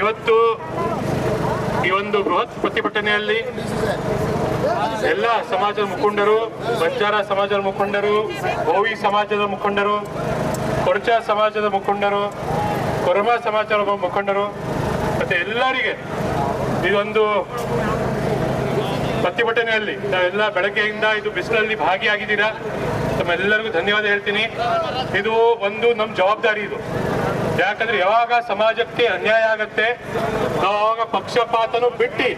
ಇವತ್ತು ಈ ಒಂದು ಬೃಹತ್ ಪ್ರತಿಭಟನೆಯಲ್ಲಿ ಎಲ್ಲ ಸಮಾಜದ ಮುಖಂಡರು, ಬಂಜಾರ ಸಮಾಜದ ಮುಖಂಡರು ಓವಿ ಸಮಾಜದ ಮುಖಂಡರು, ಕೊರಚ ಸಮಾಜದ ಮುಖಂಡರು, ಕೊರಮ ಸಮಾಜದ ಮುಖಂಡರು, ಮತ್ತೆ ಎಲ್ಲರಿಗೆ ಇದೊಂದು ಪ್ರತಿಭಟನೆಯಲ್ಲಿ ನಾವೆಲ್ಲ ಬೆಳಗ್ಗೆಯಿಂದ ಇದು ಬಿಸಿಲಲ್ಲಿ ಭಾಗಿಯಾಗಿದ್ದೀರಾ? ತಮ್ಮೆಲ್ಲರಿಗೂ ಧನ್ಯವಾದ ಹೇಳ್ತೀನಿ. ಇದು ಒಂದು ನಮ್ಮ ಜವಾಬ್ದಾರಿ ಇದು. ಯಾಕಂದ್ರೆ ಯಾವಾಗ ಸಮಾಜಕ್ಕೆ ಅನ್ಯಾಯ ಆಗತ್ತೆ ನಾವು ಅವಾಗ ಪಕ್ಷಪಾತನು ಬಿಟ್ಟು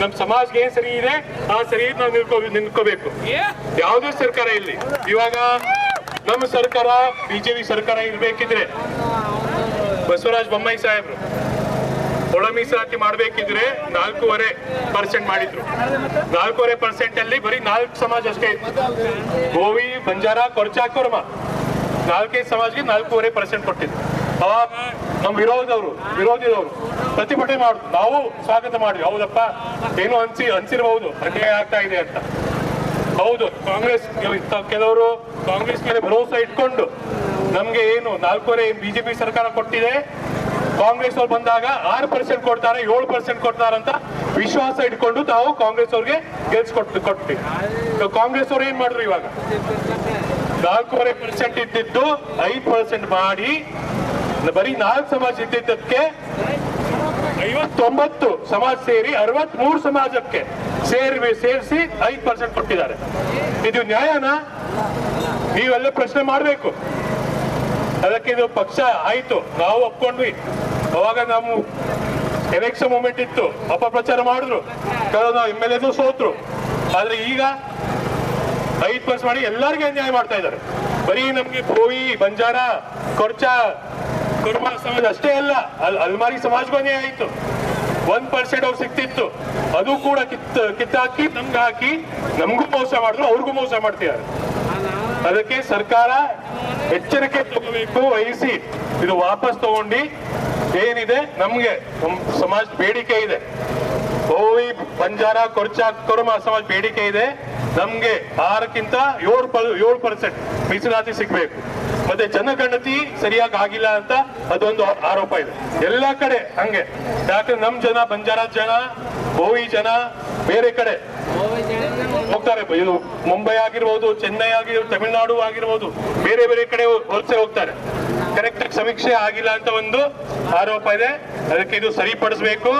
ನಮ್ಮ ಸಮಾಜಕ್ಕೆ ಏನ್ ಸರಿ ಇದೆ ಆ ಸರಿ ನಾವು ನಿಲ್ಕೋ ನಿಂತ್ಕೋಬೇಕು. ಯಾವುದೇ ಸರ್ಕಾರ ಇಲ್ಲಿ ಇವಾಗ ನಮ್ಮ ಸರ್ಕಾರ ಬಿಜೆಪಿ ಸರ್ಕಾರ ಇರ್ಬೇಕಿದ್ರೆ ಬಸವರಾಜ ಬೊಮ್ಮಾಯಿ ಸಾಹೇಬ್ರು ಒಳ ಮೀಸಲಾತಿ ಮಾಡಬೇಕಿದ್ರೆ ನಾಲ್ಕೂವರೆ ಪರ್ಸೆಂಟ್ ಮಾಡಿದ್ರು. ನಾಲ್ಕೂವರೆ ಪರ್ಸೆಂಟ್ ಅಲ್ಲಿ ಬರೀ ನಾಲ್ಕು ಸಮಾಜ ಅಷ್ಟೇ ಇತ್ತು. ಗೋವಿ ಬಂಜಾರ ಕೊರ್ಚಾ ಕೊರ್ಮ ನಾಲ್ಕೈದು ಸಮಾಜಕ್ಕೆ ನಾಲ್ಕೂವರೆ ಪರ್ಸೆಂಟ್ ಕೊಟ್ಟಿದ್ರು. ಅವಾಗ ನಮ್ಮ ವಿರೋಧದವರು ವಿರೋಧಿದವರು ಪ್ರತಿಭಟನೆ ಮಾಡುದು. ನಾವು ಸ್ವಾಗತ ಮಾಡಿದ್ವಿ ಹೌದಪ್ಪ? ಏನು ಅನ್ಸಿ, ಅನ್ಸಿರಬಹುದು. ಅನ್ಯಾಯ ಆಗ್ತಾ ಇದೆ ಅಂತ. ಹೌದು, ಕಾಂಗ್ರೆಸ್ ಕೆಲವರು ಕಾಂಗ್ರೆಸ್ ಮೇಲೆ ಭರವಸೆ ಇಟ್ಕೊಂಡು ನಮ್ಗೆ ಏನು ನಾಲ್ಕೂವರೆ ಬಿಜೆಪಿ ಸರ್ಕಾರ ಕೊಟ್ಟಿದೆ. ಕಾಂಗ್ರೆಸ್ ಅವ್ರು ಬಂದಾಗ ಆರು ಪರ್ಸೆಂಟ್ ಕೊಡ್ತಾರೆ, ಏಳು ಪರ್ಸೆಂಟ್ ಕೊಡ್ತಾರೆ ಅಂತ ವಿಶ್ವಾಸ ಇಟ್ಕೊಂಡು ತಾವು ಕಾಂಗ್ರೆಸ್ ಅವ್ರಿಗೆ ಗೆಲ್ಸ್ಕೊಟ್ಟು ಕೊಟ್ಟಿ ಕಾಂಗ್ರೆಸ್ ಅವ್ರು ಏನ್ ಮಾಡಿದ್ರು ಇವಾಗ? ನಾಲ್ಕೂವರೆ ಪರ್ಸೆಂಟ್ ಇದ್ದಿದ್ದು ಐದು ಪರ್ಸೆಂಟ್ ಮಾಡಿ ಬರೀ ನಾಲ್ಕು ಸಮಾಜ ಇದ್ದಿದ್ದಕ್ಕೆ ಐವತ್ತೊಂಬತ್ತು ಸಮಾಜ ಸೇರಿ ಅರವತ್ಮೂರು ಸಮಾಜಕ್ಕೆ ಸೇರಿ ಸೇರಿಸಿ ಐದು ಪರ್ಸೆಂಟ್ ಕೊಟ್ಟಿದ್ದಾರೆ. ಇದು ನ್ಯಾಯನಾ? ನೀವೆಲ್ಲ ಪ್ರಶ್ನೆ ಮಾಡಬೇಕು. ಅದಕ್ಕೆ ಇದು ಪಕ್ಷ ಆಯ್ತು, ನಾವು ಒಪ್ಕೊಂಡ್ವಿ. ಅವಾಗ ನಾವು ಎಲೆಕ್ಷನ್ ಮೂಮೆಂಟ್ ಇತ್ತು, ಅಪಪ್ರಚಾರ ಮಾಡಿದ್ರು. ಕೆಲವು ನಾವು ಎಂ ಎಲ್ ಎದು ಸೋತ್ರು. ಆದ್ರೆ ಈಗ ಐದು ಪರ್ಸೆಂಟ್ ಮಾಡಿ ಎಲ್ಲರಿಗೂ ಅನ್ಯಾಯ ಮಾಡ್ತಾ ಇದ್ದಾರೆ. ಬರೀ ನಮ್ಗೆ ಭೋವಿ ಬಂಜಾರ, ಕೊರ್ಚ ಕುರ್ಮ ಸಮಾಜ ಅಷ್ಟೇ ಅಲ್ಲ, ಅಲ್ ಅಲ್ಮಾರಿ ಸಮಾಜವನ್ನೇ ಆಯಿತು. ಒಂದ್ ಪರ್ಸೆಂಟ್ ಅವ್ರು ಸಿಕ್ತಿತ್ತು. ಅದು ಕೂಡ ಕಿತ್ ಕಿತ್ತಾಕಿ ನಮ್ಗೆ ಹಾಕಿ ನಮಗೂ ಮೋಸ ಮಾಡಿದ್ರು, ಅವ್ರಿಗೂ ಮೋಸ ಮಾಡ್ತಿದ್ದಾರೆ. ಅದಕ್ಕೆ ಸರ್ಕಾರ ಎಚ್ಚರಿಕೆ ತಗೋಬೇಕು, ವಹಿಸಿ. ಇದು ವಾಪಸ್ ತಗೊಂಡು, ಏನಿದೆ, ನಮ್ಗೆ, ನಮ್ ಸಮಾಜ ಬೇಡಿಕೆ ಇದೆ. ಓವಿ ಬಂಜಾರ, ಕೊರ್ಚಾ, ಕೊರಮ ಸಮಾಜ ಬೇಡಿಕೆ ಇದೆ. ನಮ್ಗೆ ಆರಕ್ಕಿಂತ ಏಳು ಏಳು ಪರ್ಸೆಂಟ್ ಮೀಸಲಾತಿ ಸಿಗ್ಬೇಕು. ಮತ್ತೆ ಜನಗಣತಿ ಸರಿಯಾಗಿ ಆಗಿಲ್ಲ ಅಂತ ಅದೊಂದು ಆರೋಪ ಇದೆ. ಎಲ್ಲ ಕಡೆ ಹಂಗೆ. ಯಾಕಂದ್ರೆ ನಮ್ ಜನ ಬಂಜಾರ ಜನ, ಬೋವಿ ಜನ, ಬೇರೆ ಕಡೆ ಹೋಗ್ತಾರೆ. ಇದು ಮುಂಬೈ ಆಗಿರ್ಬೋದು, ಚೆನ್ನೈ ಆಗಿರ್ಬೋದು, ತಮಿಳುನಾಡು ಆಗಿರ್ಬೋದು, ಬೇರೆ ಬೇರೆ ಕಡೆ ವಲಸೆ ಹೋಗ್ತಾರೆ. ಕರೆಕ್ಟ್ ಸಮೀಕ್ಷೆ ಆಗಿಲ್ಲ ಅಂತ ಒಂದು ಆರೋಪ ಇದೆ. ಅದಕ್ಕೆ ಇದು ಸರಿಪಡಿಸ್ಬೇಕು.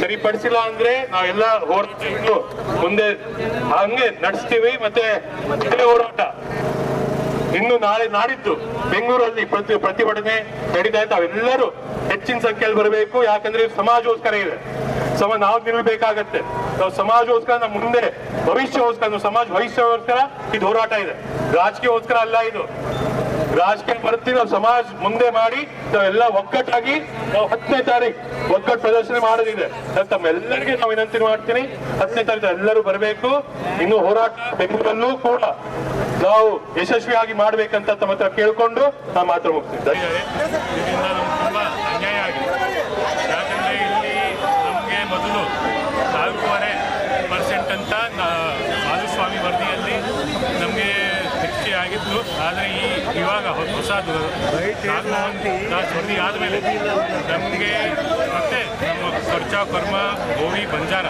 ಸರಿಪಡಿಸಿಲ್ಲ ಅಂದ್ರೆ ನಾವೆಲ್ಲ ಹೋರಾಟ ಮುಂದೆ ಹಂಗೆ ನಡೆಸ್ತೀವಿ. ಮತ್ತೆ ಹೋರಾಟ. ಇನ್ನು ನಾಳೆ ನಾಡಿದ್ದು ಬೆಂಗಳೂರಲ್ಲಿ ಪ್ರತಿ ಪ್ರತಿಭಟನೆ ನಡೀತಾ ಇದೆ ಅವೆಲ್ಲರೂ ಹೆಚ್ಚಿನ ಸಂಖ್ಯೆಯಲ್ಲಿ ಬರಬೇಕು. ಯಾಕಂದ್ರೆ ಸಮಾಜೋಸ್ಕರ ಇದೆ. ಸಮ ನಾವು ನಿಲ್ಬೇಕಾಗತ್ತೆ. ನಾವು ಸಮಾಜೋಸ್ಕರ ನಮ್ಮ ಮುಂದೆ ಭವಿಷ್ಯಗೋಸ್ಕರ ಸಮಾಜ ಭವಿಷ್ಯಗೋಸ್ಕರ ಇದು ಹೋರಾಟ ಇದೆ. ರಾಜಕೀಯೋಸ್ಕರ ಅಲ್ಲ ಇದು. ರಾಜಕೀಯ ಬರ್ತೀವಿ ನಾವು ಸಮಾಜ ಮುಂದೆ ಮಾಡಿ ನಾವೆಲ್ಲ ಒಗ್ಗಟ್ಟಾಗಿ ನಾವು ಹತ್ತನೇ ತಾರೀಕು ಒಗ್ಗಟ್ಟು ಪ್ರದರ್ಶನ ಮಾಡೋದಿದೆ. ತಮ್ಮೆಲ್ಲರಿಗೆ ನಾವು ವಿನಂತಿ ಮಾಡ್ತೀನಿ. ಹತ್ತನೇ ತಾರೀಕು ಎಲ್ಲರೂ ಬರಬೇಕು. ಇನ್ನು ಹೋರಾಟ ಬೆಂಗಳೂರಲ್ಲೂ ಕೂಡ ನಾವು ಯಶಸ್ವಿಯಾಗಿ ಮಾಡ್ಬೇಕಂತ ತಮ್ಮ ಹತ್ರ ಕೇಳ್ಕೊಂಡು ನಾನು ಮಾತ್ರ ಮುಗ್ತೀನಿ ಇದರಿಂದ ನಮ್ಗೆ ತುಂಬ ಅನ್ಯಾಯ ಆಗಿದೆ ಯಾಕಂದರೆ ಇಲ್ಲಿ ನಮಗೆ ಮೊದಲು ನಾಲ್ಕೂವರೆ ಪರ್ಸೆಂಟ್ ಅಂತ ನಾ- ಮಾಧುಸ್ವಾಮಿ ವರದಿಯಲ್ಲಿ ನಮಗೆ ಆಗಿತ್ತು ಆದರೆ ಈ ಇವಾಗ ಹೊಸದು ವರದಿ ಆದಮೇಲೆ ನಮಗೆ ಮತ್ತೆ ನಮ್ಮ ಖರ್ಚಾ ಕರ್ಮ ಗೋವಿ ಬಂಜಾರ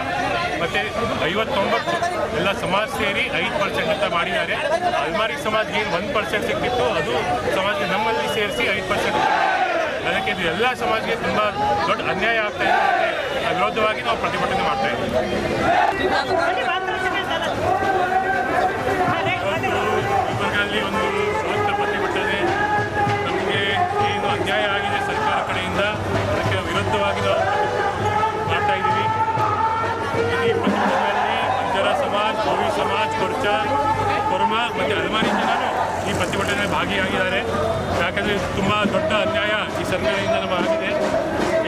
ಮತ್ತು ಐವತ್ತೊಂಬತ್ತು ಎಲ್ಲ ಸಮಾಜ ಸೇರಿ ಐದು ಪರ್ಸೆಂಟ್ ಅಂತ ಮಾಡಿದ್ದಾರೆ. ಅಲ್ಮಾರಿ ಸಮಾಜ್ಗೆ ಒಂದು ಪರ್ಸೆಂಟ್ ಸಿಕ್ಕಿತ್ತು, ಅದು ಸಮಾಜಕ್ಕೆ ನಮ್ಮಲ್ಲಿ ಸೇರಿಸಿ ಐದು ಪರ್ಸೆಂಟ್ ಅದಕ್ಕೆ ಇದು ಎಲ್ಲ ಸಮಾಜಕ್ಕೆ ತುಂಬ ದೊಡ್ಡ ಅನ್ಯಾಯ ಆಗ್ತಾ ಇದೆ. ವಿರೋಧವಾಗಿ ನಾವು ಪ್ರತಿಭಟನೆ ಮಾಡ್ತಾ ಇದ್ದೀವಿ. ಸಮಾಜ್ ಕೊರ್ಚಾ ಕೊರ್ಮಾ ಮತ್ತು ಅಲ್ಮಾರಿ ಜನರು ಈ ಪ್ರತಿಭಟನೆ ಭಾಗಿಯಾಗಿದ್ದಾರೆ. ಯಾಕಂದರೆ ತುಂಬ ದೊಡ್ಡ ಅನ್ಯಾಯ ಈ ಸರ್ಕಾರದಿಂದ ನಮಗಾಗಿದೆ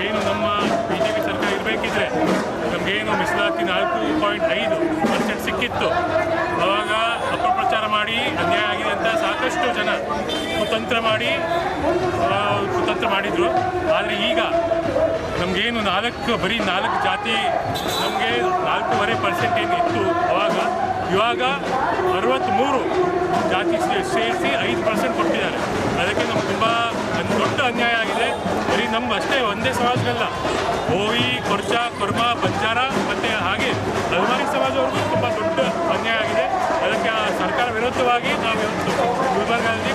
ಏನು ನಮ್ಮ ಬಿ ಜೆ ಪಿ ಸರ್ಕಾರ ಇರಬೇಕಿದ್ರೆ ನಮಗೇನು ಮೀಸಲಾತಿ ನಾಲ್ಕು ಪಾಯಿಂಟ್ ಐದು ಪರ್ಸೆಂಟ್ ಸಿಕ್ಕಿತ್ತು. ಆವಾಗ ಅಪಪ್ರಚಾರ ಮಾಡಿ ಅನ್ಯಾಯ ಆಗಿದೆ ಅಂತ ಸಾಕಷ್ಟು ಜನ ಕುತಂತ್ರ ಮಾಡಿ ಕುತಂತ್ರ ಮಾಡಿದರು. ಆದರೆ ಈಗ ನಮಗೇನು ನಾಲ್ಕು, ಬರೀ ನಾಲ್ಕು ಜಾತಿ ನಮಗೆ ನಾಲ್ಕೂವರೆ ಪರ್ಸೆಂಟ್ ಏನು ಇತ್ತು ಅವಾಗ ಇವಾಗ ಅರವತ್ತ್ಮೂರು ಜಾತಿ ಸೇರಿಸಿ ಐದು ಪರ್ಸೆಂಟ್ ಕೊಟ್ಟಿದ್ದಾರೆ. ಅದಕ್ಕೆ ನಮ್ಗೆ ತುಂಬ ದೊಡ್ಡ ಅನ್ಯಾಯ ಆಗಿದೆ. ಬರೀ ನಮ್ಮ ಅಷ್ಟೇ ಒಂದೇ ಸಮಾಜಗಲ್ಲ ಓವಿ, ಕೊರ್ಚ, ಕೊರ್ಮ, ಬಂಜಾರ ಮತ್ತು ಹಾಗೆ ಅಲ್ಮಾರಿ ಸಮಾಜವ್ರಿಗೂ ತುಂಬ ದೊಡ್ಡ ಅನ್ಯಾಯ ಆಗಿದೆ. ಅದಕ್ಕೆ ಸರ್ಕಾರ ವಿರುದ್ಧವಾಗಿ ನಾವು ಗುಲ್ಬರ್ಗದಲ್ಲಿ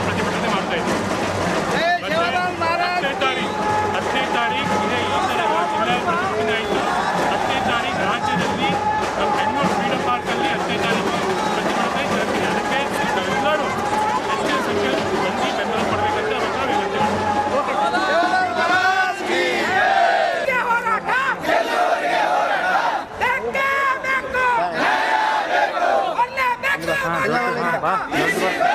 Nah, berarti.